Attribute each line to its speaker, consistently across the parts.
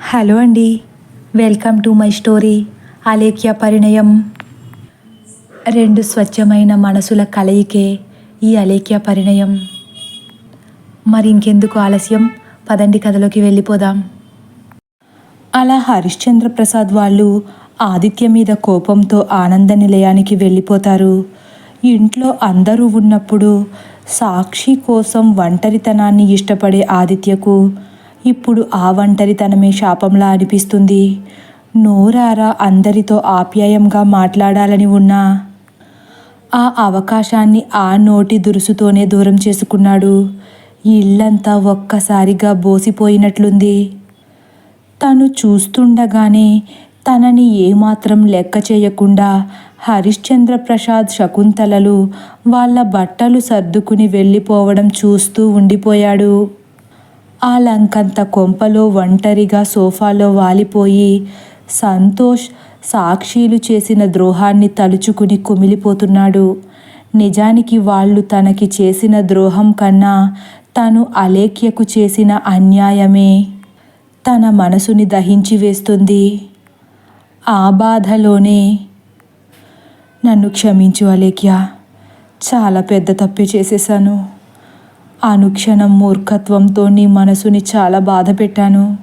Speaker 1: Hello అండి. Welcome to my story Alekhya పరిణయం. రెండు స్వచ్ఛమైన మనసుల కలయికే ఈ అలేఖ్య పరిణయం. మరి ఇంకెందుకు ఆలస్యం? పదండి కథలోకి వెళ్ళిపోదాం. అలా హరిశ్చంద్ర ప్రసాద్ వాళ్ళు ఆదిత్య మీద కోపంతో ఆనంద నిలయానికి వెళ్ళిపోతారు. ఇంట్లో అందరూ ఉన్నప్పుడు సాక్షి కోసం ఒంటరితనాన్ని ఇష్టపడే ఆదిత్యకు ఇప్పుడు ఆ ఒంటరితనమే శాపంలా అనిపిస్తుంది. నోరారా అందరితో ఆప్యాయంగా మాట్లాడాలని ఉన్నా ఆ అవకాశాన్ని ఆ నోటి దురుసుతోనే దూరం చేసుకున్నాడు. ఇల్లంతా ఒక్కసారిగా బోసిపోయినట్లుంది. తను చూస్తుండగానే తనని ఏమాత్రం లెక్క చేయకుండా హరిశ్చంద్ర ప్రసాద్ శకుంతలలు వాళ్ళ బట్టలు సర్దుకుని వెళ్ళిపోవడం చూస్తూ ఉండిపోయాడు. ఆ లంకంత కొంపలో ఒంటరిగా సోఫాలో వాలిపోయి సంతోష్ సాక్షీలు చేసిన ద్రోహాన్ని తలుచుకుని కుమిలిపోతున్నాడు. నిజానికి వాళ్ళు తనకి చేసిన ద్రోహం కన్నా తను అలేఖ్యకు చేసిన అన్యాయమే. తన మనసుని దహించి వేస్తుంది. ఆ బాధలోనే నన్ను క్షమించు అలేఖ్య చాలా పెద్ద తప్పే చేసేసాను అనుక్షణం మూర్ఖత్వంతో నీ మనసుని చాలా బాధ పెట్టాను.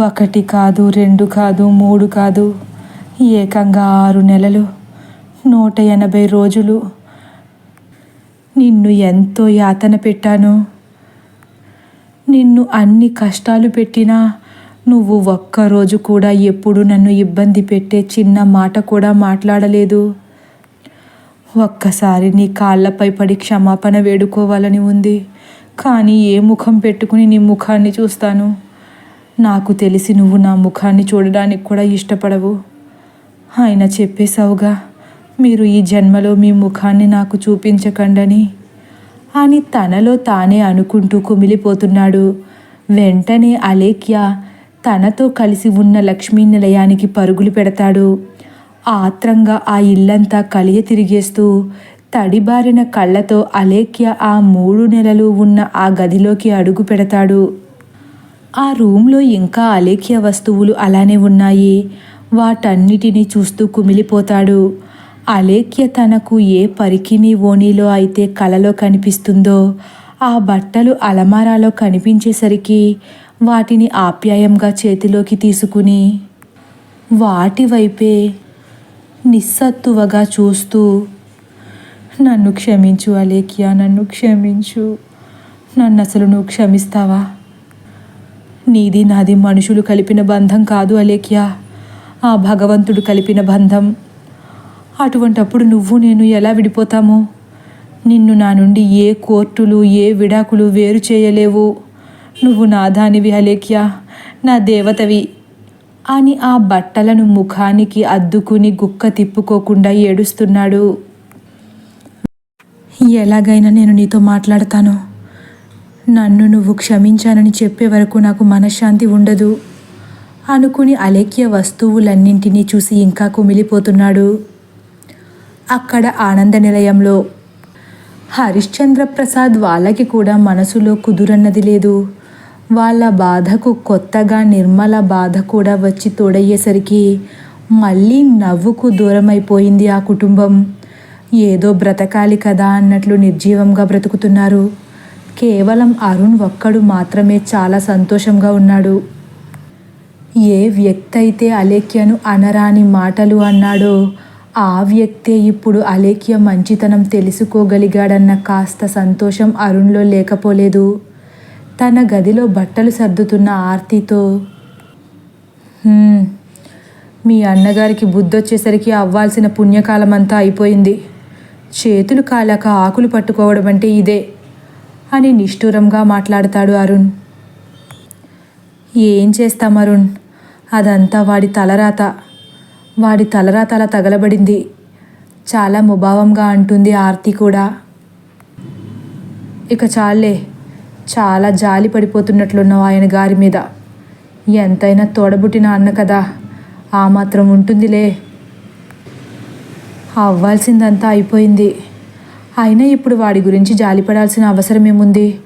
Speaker 1: ఒకటి కాదు రెండు కాదు మూడు కాదు ఏకంగా ఆరు నెలలు నూట ఎనభై రోజులు నిన్ను ఎంతో యాతన పెట్టాను. నిన్ను అన్ని కష్టాలు పెట్టినా నువ్వు ఒక్కరోజు కూడా ఎప్పుడు నన్ను ఇబ్బంది పెట్టే చిన్న మాట కూడా మాట్లాడలేదు. ఒక్కసారి నీ కాళ్ళపై పడి క్షమాపణ వేడుకోవాలని ఉంది. కానీ ఏ ముఖం పెట్టుకుని నీ ముఖాన్ని చూస్తాను? నాకు తెలిసి నువ్వు నా ముఖాన్ని చూడడానికి కూడా ఇష్టపడవు. ఆయన చెప్పేశావుగా మీరు ఈ జన్మలో మీ ముఖాన్ని నాకు చూపించకండని. అని తనలో తానే అనుకుంటూ కుమిలిపోతున్నాడు. వెంటనే అలేఖ్య తనతో కలిసి ఉన్న లక్ష్మీ నిలయానికి పరుగులు పెడతాడు. ఆత్రంగా ఆ ఇల్లంతా కలియ తిరిగేస్తూ తడిబారిన కళ్ళతో అలేఖ్య ఆ మూడు నెలలు ఉన్న ఆ గదిలోకి అడుగు పెడతాడు. ఆ రూమ్లో ఇంకా అలేఖ్య వస్తువులు అలానే ఉన్నాయి. వాటన్నిటినీ చూస్తూ కుమిలిపోతాడు. అలేఖ్య తనకు ఏ పరికిని ఓణిలో అయితే కలలో కనిపిస్తుందో ఆ బట్టలు అలమారాలో కనిపించేసరికి వాటిని ఆప్యాయంగా చేతిలోకి తీసుకుని వాటి వైపే నిస్సత్తువగా చూస్తూ నన్ను క్షమించు అలేఖ్య నన్ను క్షమించు. నన్ను అసలు నువ్వు క్షమిస్తావా? నీది నాది మనుషులు కలిపిన బంధం కాదు అలేఖ్య. ఆ భగవంతుడు కలిపిన బంధం. అటువంటప్పుడు నువ్వు నేను ఎలా విడిపోతాము? నిన్ను నా నుండి ఏ కోర్టులు ఏ విడాకులు వేరు చేయలేవు. నువ్వు నా దానివి అలేఖ్య. నా దేవతవి. అని ఆ బట్టలను ముఖానికి అద్దుకుని గుక్క తిప్పుకోకుండా ఏడుస్తున్నాడు. ఎలాగైనా నేను నీతో మాట్లాడతాను. నన్ను నువ్వు క్షమించానని చెప్పే వరకు నాకు మనశ్శాంతి ఉండదు అనుకుని అలేఖ్య వస్తువులన్నింటినీ చూసి ఇంకా కుమిలిపోతున్నాడు. అక్కడ ఆనంద నిలయంలో హరిశ్చంద్ర ప్రసాద్ వాళ్ళకి కూడా మనసులో కుదురన్నది లేదు. వాళ్ళ బాధకు కొత్తగా నిర్మల బాధ కూడా వచ్చి తోడయ్యేసరికి మళ్ళీ నవ్వుకు దూరమైపోయింది ఆ కుటుంబం. ఏదో బ్రతకాలి కదా అన్నట్లు నిర్జీవంగా బ్రతుకుతున్నారు. కేవలం అరుణ్ ఒక్కడు మాత్రమే చాలా సంతోషంగా ఉన్నాడు. ఏ వ్యక్తి అయితే అలేఖ్యను అనరాని మాటలు అన్నాడో ఆ వ్యక్తే ఇప్పుడు అలేఖ్య మంచితనం తెలుసుకోగలిగాడన్న కాస్త సంతోషం అరుణ్లో లేకపోలేదు. తన గదిలో బట్టలు సర్దుతున్న ఆర్తితో మీ అన్నగారికి బుద్ధొచ్చేసరికి అవ్వాల్సిన పుణ్యకాలం అంతా అయిపోయింది. చేతులు కాలాక ఆకులు పట్టుకోవడం అంటే ఇదే అని నిష్ఠూరంగా మాట్లాడతాడు అరుణ్. ఏం చేస్తాం అరుణ్? అదంతా వాడి తలరాత. వాడి తలరాత అలా తగలబడింది. చాలా ముభావంగా అంటుంది ఆర్తి కూడా. ఇక చాలే చాలా జాలి పడిపోతున్నట్లున్నావు ఆయన గారి మీద. ఎంతైనా తోడబుట్టిన అన్న కదా ఆ మాత్రం ఉంటుందిలే. అవ్వాల్సిందంతా అయిపోయింది. అయినా ఇప్పుడు వాడి గురించి జాలిపడాల్సిన అవసరం ఏముంది?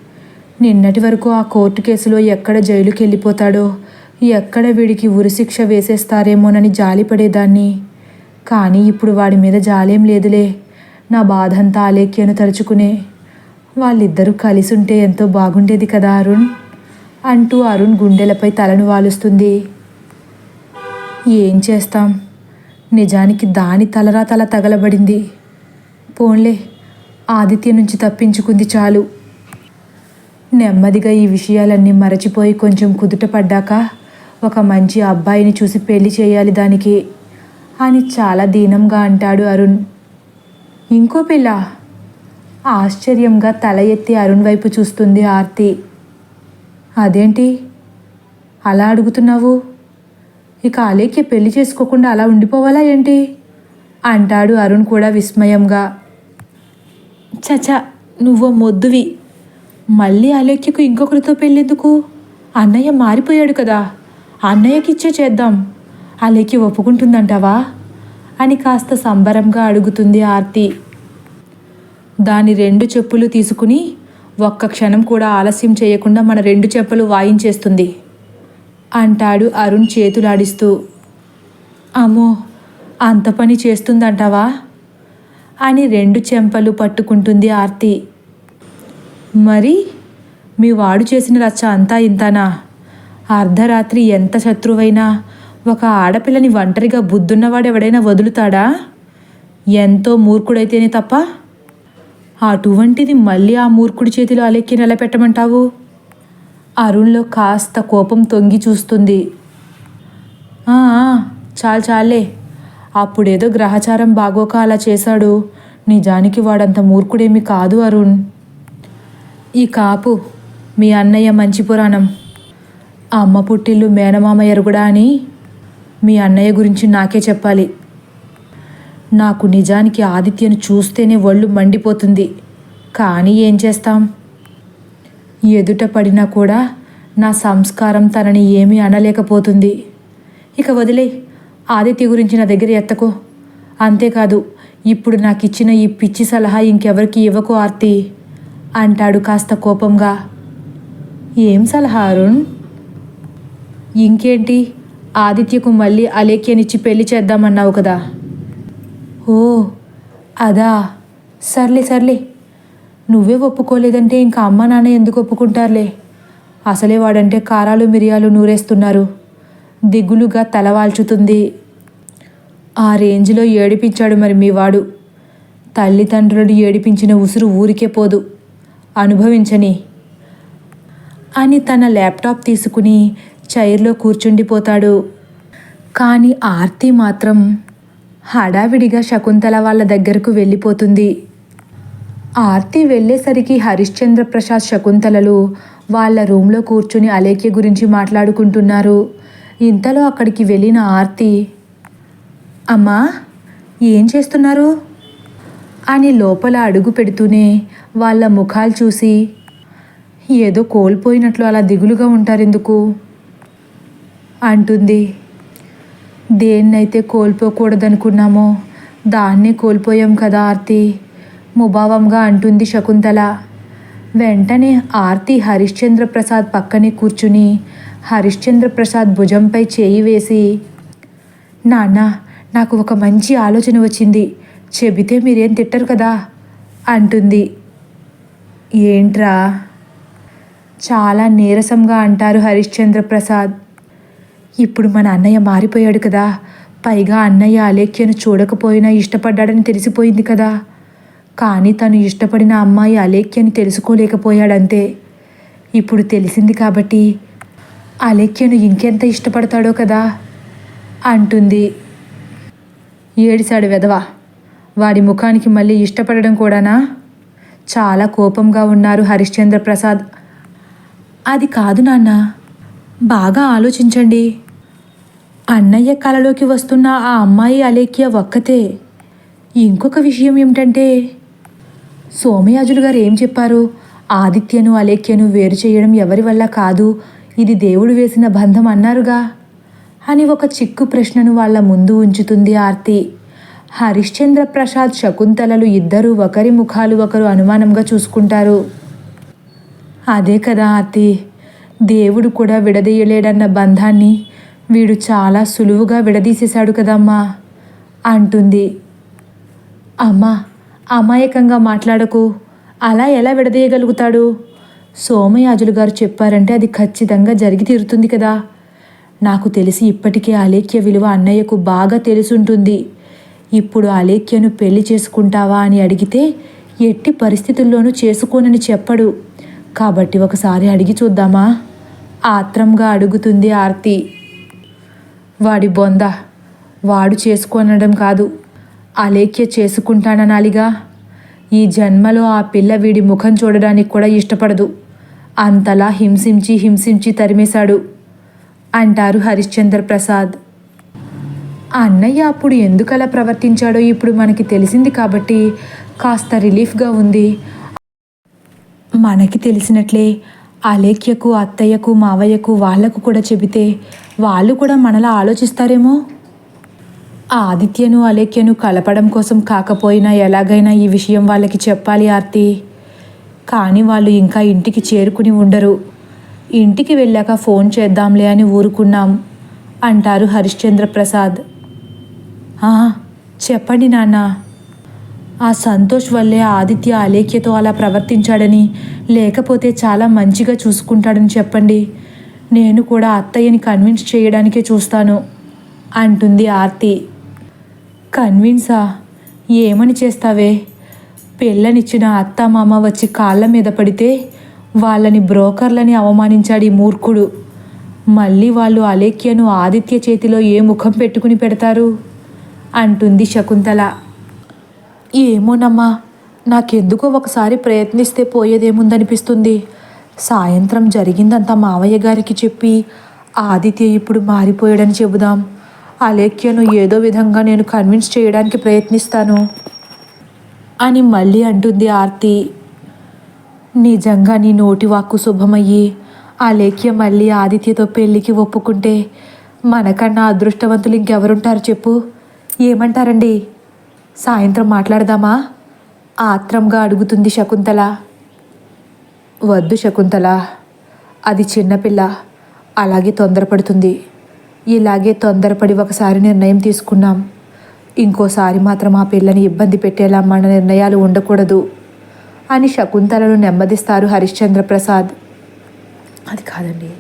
Speaker 1: నిన్నటి వరకు ఆ కోర్టు కేసులో ఎక్కడ జైలుకి వెళ్ళిపోతాడో ఎక్కడ వీడికి ఉరిశిక్ష వేసేస్తారేమోనని జాలిపడేదాన్ని. కానీ ఇప్పుడు వాడి మీద జాలేం లేదులే. నా బాధంతా అలేఖ్యను తలుచుకునే వాళ్ళిద్దరూ కలిసి ఉంటే ఎంతో బాగుండేది కదా అరుణ్? అంటూ అరుణ్ గుండెలపై తలను వాలుస్తుంది. ఏం చేస్తాం? నిజానికి దాని తలరా తల తగలబడింది. పోన్లే ఆదిత్య నుంచి తప్పించుకుంది చాలు. నెమ్మదిగా ఈ విషయాలన్నీ మరచిపోయి కొంచెం కుదుట పడ్డాక ఒక మంచి అబ్బాయిని చూసి పెళ్ళి చేయాలి దానికి అని చాలా దీనంగా అంటాడు అరుణ్. ఇంకో పిల్ల ఆశ్చర్యంగా తల ఎత్తి అరుణ్ వైపు చూస్తుంది ఆర్తి. అదేంటి? అలా అడుగుతున్నావు? ఇక అలేఖ్య పెళ్ళి చేసుకోకుండా అలా ఉండిపోవాలా ఏంటి? అంటాడు అరుణ్ కూడా విస్మయంగా. చచా నువ్వు మొద్దువి. మళ్ళీ అలేఖ్యకు ఇంకొకరితో పెళ్ళెందుకు? అన్నయ్య మారిపోయాడు కదా. అన్నయ్యకిచ్చే చేద్దాం. అలేఖ్య ఒప్పుకుంటుందంటావా? అని కాస్త సంబరంగా అడుగుతుంది ఆర్తి. దాని రెండు చెప్పులు తీసుకుని ఒక్క క్షణం కూడా ఆలస్యం చేయకుండా మన రెండు చెప్పులు వాయించేస్తుంది. అంటాడు అరుణ్ చేతులాడిస్తూ. అమ్మో అంత పని చేస్తుందంటావా? అని రెండు చెంపలు పట్టుకుంటుంది ఆర్తి. మరి మీ వాడు చేసిన రచ్చ అంతా ఇంతానా? అర్ధరాత్రి ఎంత శత్రువైనా ఒక ఆడపిల్లని ఒంటరిగా బుద్ధున్నవాడెవడైనా వదులుతాడా? ఎంతో మూర్ఖుడైతేనే తప్ప అటువంటిది మళ్ళీ ఆ మూర్ఖుడి చేతిలో అలెక్కి నిలబెట్టమంటావు? అరుణ్లో కాస్త కోపం తొంగి చూస్తుంది. చాలు చాలే అప్పుడేదో గ్రహచారం బాగోక అలా చేశాడు. నిజానికి వాడంత మూర్ఖుడేమి కాదు అరుణ్. ఈ కాపు మీ అన్నయ్య మంచి పురాణం. అమ్మ పుట్టిల్లు మేనమామ ఎరుగుడా అని మీ అన్నయ్య గురించి నాకే చెప్పాలి. నాకు నిజానికి ఆదిత్యను చూస్తేనే ఒళ్ళు మండిపోతుంది. కానీ ఏం చేస్తాం? ఎదుట పడినా కూడా నా సంస్కారం తనని ఏమీ అనలేకపోతుంది. ఇక వదిలే ఆదిత్య గురించి నా దగ్గర ఎత్తకో. అంతేకాదు ఇప్పుడు నాకు ఇచ్చిన ఈ పిచ్చి సలహా ఇంకెవరికి ఇవ్వకు ఆర్తి అంటాడు కాస్త కోపంగా. ఏం సలహా అరుణ్? ఇంకేంటి? ఆదిత్యకు మళ్ళీ అలేఖ్యనిచ్చి పెళ్ళి చేద్దామన్నావు కదా. ఓ అదా. సర్లే సర్లే. నువ్వే ఒప్పుకోలేదంటే ఇంకా అమ్మ నాన్న ఎందుకు ఒప్పుకుంటారులే? అసలే వాడంటే కారాలు మిరియాలు నూరేస్తున్నారు. దిగులుగా తలవాల్చుతుంది ఆ రేంజ్లో ఏడిపించాడు మరి మీ వాడు. తల్లిదండ్రులు ఏడిపించిన ఉసురు ఊరికే పోదు. అనుభవించని. అని తన ల్యాప్టాప్ తీసుకుని చైర్లో కూర్చుండిపోతాడు. కానీ ఆర్తి మాత్రం హడావిడిగా శకుంతల వాళ్ళ దగ్గరకు వెళ్ళిపోతుంది. ఆర్తి వెళ్ళేసరికి హరిశ్చంద్ర ప్రసాద్ శకుంతలలు వాళ్ళ రూమ్లో కూర్చుని అలేఖ్య గురించి మాట్లాడుకుంటున్నారు. ఇంతలో అక్కడికి వెళ్ళిన ఆర్తి అమ్మా ఏం చేస్తున్నారు? అని లోపల అడుగు పెడుతూనే వాళ్ళ ముఖాలు చూసి ఏదో కోల్పోయినట్లు అలా దిగులుగా ఉంటారెందుకు? అంటుంది. దేన్నైతే కోల్పోకూడదనుకున్నామో దాన్నే కోల్పోయాం కదా ఆర్తి. ముభావంగా అంటుంది శకుంతల. వెంటనే ఆర్తి హరిశ్చంద్ర ప్రసాద్ పక్కనే కూర్చుని హరిశ్చంద్ర ప్రసాద్ భుజంపై చేయి వేసి నాన్న నాకు ఒక మంచి ఆలోచన వచ్చింది. చెబితే మీరేం తిట్టరు కదా? అంటుంది. ఏంట్రా? చాలా నీరసంగా అంటారు హరిశ్చంద్ర ప్రసాద్. ఇప్పుడు మన అన్నయ్య మారిపోయాడు కదా. పైగా అన్నయ్య అలేఖ్యను చూడకపోయినా ఇష్టపడ్డాడని తెలిసిపోయింది కదా. కానీ తను ఇష్టపడిన అమ్మాయి అలేఖ్యని తెలుసుకోలేకపోయాడంతే. ఇప్పుడు తెలిసింది కాబట్టి అలేఖ్యను ఇంకెంత ఇష్టపడతాడో కదా అంటుంది. ఏడిశాడు వెధవ. వాడి ముఖానికి మళ్ళీ ఇష్టపడడం కూడానా? చాలా కోపంగా ఉన్నారు హరిశ్చంద్ర ప్రసాద్ అది కాదు నాన్న. బాగా ఆలోచించండి. అన్నయ్య కలలోకి వస్తున్న ఆ అమ్మాయి అలేఖ్య ఒక్కతే. ఇంకొక విషయం ఏమిటంటే సోమయాజులు గారు ఏం చెప్పారు? ఆదిత్యను అలేఖ్యను వేరు చేయడం ఎవరి వల్ల కాదు? ఇది దేవుడు వేసిన బంధం అన్నారుగా? అని ఒక చిక్కు ప్రశ్నను వాళ్ళ ముందు ఉంచుతుంది ఆర్తి. హరిశ్చంద్ర ప్రసాద్ శకుంతలలు ఇద్దరూ ఒకరి ముఖాలు ఒకరు అనుమానంగా చూసుకుంటారు. అదే కదా ఆర్తి. దేవుడు కూడా విడదీయలేడన్న బంధాన్ని వీడు చాలా సులువుగా విడదీసేశాడు కదమ్మా అంటుంది. అమ్మా అమాయకంగా మాట్లాడకు. అలా ఎలా విడదీయగలుగుతాడు? సోమయాజులు గారు చెప్పారంటే అది ఖచ్చితంగా జరిగి తీరుతుంది కదా. నాకు తెలిసి ఇప్పటికే అలేఖ్య విలువ అన్నయ్యకు బాగా తెలుసుంటుంది. ఇప్పుడు అలేఖ్యను పెళ్ళి చేసుకుంటావా అని అడిగితే ఎట్టి పరిస్థితుల్లోనూ చేసుకోనని చెప్పడు. కాబట్టి ఒకసారి అడిగి చూద్దామా? ఆత్రంగా అడుగుతుంది ఆర్తి. వాడి బొంద. వాడు చేసుకొనడం కాదు. అలేఖ్య చేసుకుంటాననాలిగా. ఈ జన్మలో ఆ పిల్ల వీడి ముఖం చూడడానికి కూడా ఇష్టపడదు. అంతలా హింసించి హింసించి తరిమేశాడు. అంటారు హరిశ్చంద్ర ప్రసాద్. అన్నయ్య అప్పుడు ఎందుకలా ప్రవర్తించాడో ఇప్పుడు మనకి తెలిసింది కాబట్టి కాస్త రిలీఫ్గా ఉంది. మనకి తెలిసినట్లే అలేఖ్యకు అత్తయ్యకు మావయ్యకు వాళ్ళకు కూడా చెబితే వాళ్ళు కూడా మనలా ఆలోచిస్తారేమో? ఆదిత్యను అలేఖ్యను కలపడం కోసం కాకపోయినా ఎలాగైనా ఈ విషయం వాళ్ళకి చెప్పాలి ఆర్తి. కానీ వాళ్ళు ఇంకా ఇంటికి చేరుకుని ఉండరు. ఇంటికి వెళ్ళాక ఫోన్ చేద్దాంలే అని ఊరుకున్నాం అంటారు హరిశ్చంద్ర ప్రసాద్ చెప్పండి నాన్న. ఆ సంతోష్ వల్లే ఆదిత్య అలేఖ్యతో అలా ప్రవర్తించాడని లేకపోతే చాలా మంచిగా చూసుకుంటాడని చెప్పండి. నేను కూడా అత్తయ్యని కన్విన్స్ చేయడానికే చూస్తాను అంటుంది ఆర్తి. కన్విన్సా ఏమని చేస్తావే? పిల్లనిచ్చిన అత్త మామ వచ్చి కాళ్ళ మీద పడితే వాళ్ళని బ్రోకర్లని అవమానించాడు ఈ మూర్ఖుడు. మళ్ళీ వాళ్ళు అలేఖ్యను ఆదిత్య చేతిలో ఏ ముఖం పెట్టుకుని పెడతారు? అంటుంది శకుంతల. ఏమోనమ్మా నాకెందుకో ఒకసారి ప్రయత్నిస్తే పోయేదేముందనిపిస్తుంది. సాయంత్రం జరిగిందంతా మావయ్య గారికి చెప్పి ఆదిత్య ఇప్పుడు మారిపోయాడని చెబుదాం. అలేఖ్యను ఏదో విధంగా నేను కన్విన్స్ చేయడానికి ప్రయత్నిస్తాను అని మళ్ళీ అంటుంది ఆర్తి. నిజంగా నీ నోటి వాక్కు శుభమయ్యి. ఆ లేఖ్య మళ్ళీ ఆదిత్యతో పెళ్ళికి ఒప్పుకుంటే మనకన్నా అదృష్టవంతులు ఇంకెవరుంటారు చెప్పు. ఏమంటారండి? సాయంత్రం మాట్లాడదామా? ఆత్రంగా అడుగుతుంది శకుంతల. వద్దు శకుంతల. అది చిన్నపిల్ల అలాగే తొందరపడుతుంది. ఇలాగే తొందరపడి ఒకసారి నిర్ణయం తీసుకున్నాం. ఇంకోసారి మాత్రం ఆ పిల్లని ఇబ్బంది పెట్టేలా మన నిర్ణయాలు ఉండకూడదు అని శకుంతలను నెమ్మదిస్తారు హరిశ్చంద్ర ప్రసాద్ అది కాదండి.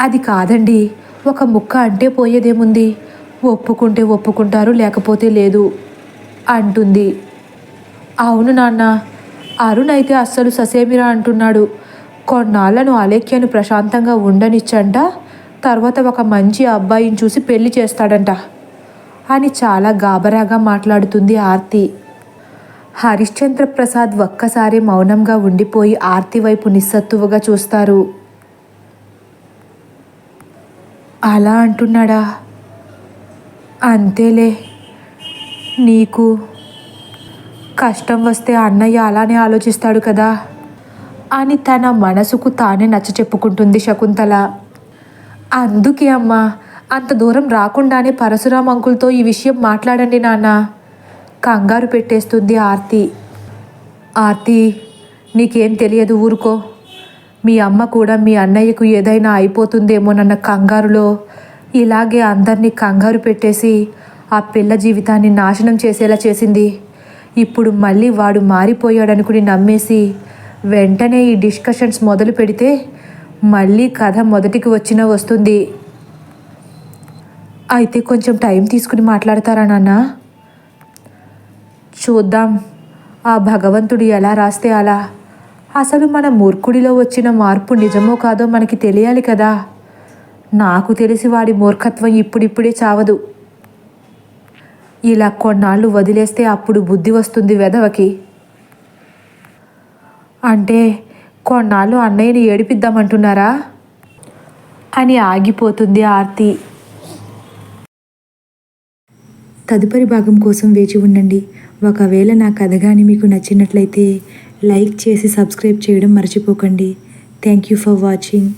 Speaker 1: అది కాదండి. ఒక ముక్క అంటే పోయేదేముంది? ఒప్పుకుంటే ఒప్పుకుంటారు లేకపోతే లేదు అంటుంది. అవును నాన్న. అరుణ్ అయితే అస్సలు ససేమిరా అంటున్నాడు. కొన్నాళ్ళను అలేఖ్యను ప్రశాంతంగా ఉండనిచ్చంట తర్వాత ఒక మంచి అబ్బాయిని చూసి పెళ్ళి చేస్తాడంట అని చాలా గాబరాగా మాట్లాడుతుంది ఆర్తి. హరిశ్చంద్ర ప్రసాద్ ఒక్కసారి మౌనంగా ఉండిపోయి ఆర్తి వైపు నిస్సత్తువగా చూస్తారు. అలా అంటున్నాడా? అంతేలే నీకు కష్టం వస్తే అన్నయ్య అలానే ఆలోచిస్తాడు కదా. అని తన మనసుకు తానే నచ్చ చెప్పుకుంటుంది శకుంతల. అందుకే అమ్మా అంత దూరం రాకుండానే పరశురాం అంకుల్తో ఈ విషయం మాట్లాడండి నాన్న కంగారు పెట్టేస్తుంది ఆర్తి. ఆర్తి నీకేం తెలియదు ఊరుకో. మీ అమ్మ కూడా మీ అన్నయ్యకు ఏదైనా అయిపోతుందేమోనన్న కంగారులో. ఇలాగే అందరినీ కంగారు పెట్టేసి ఆ పిల్ల జీవితాన్ని నాశనం చేసేలా చేసింది. ఇప్పుడు మళ్ళీ వాడు మారిపోయాడనుకుని నమ్మేసి వెంటనే ఈ డిస్కషన్స్ మొదలు పెడితే మళ్ళీ కథ మొదటికి వచ్చినా వస్తుంది. అయితే కొంచెం టైం తీసుకుని మాట్లాడతారా నాన్న? చూద్దాం. ఆ భగవంతుడు ఎలా రాస్తే అలా? అసలు మన మూర్ఖుడిలో వచ్చిన మార్పు నిజమో కాదో మనకి తెలియాలి కదా. నాకు తెలిసి వాడి మూర్ఖత్వం ఇప్పుడిప్పుడే చావదు. ఇలా కొన్నాళ్ళు వదిలేస్తే అప్పుడు బుద్ధి వస్తుంది వెధవకి. అంటే కొన్నాళ్ళు అన్నయ్యని ఏడిపిద్దామంటున్నారా? అని ఆగిపోతుంది ఆర్తి. తదుపరి భాగం కోసం వేచి ఉండండి. ఒకవేళ నా కథ కానీ మీకు నచ్చినట్లయితే లైక్ చేసి సబ్స్క్రైబ్ చేయడం మర్చిపోకండి. Thank you for watching.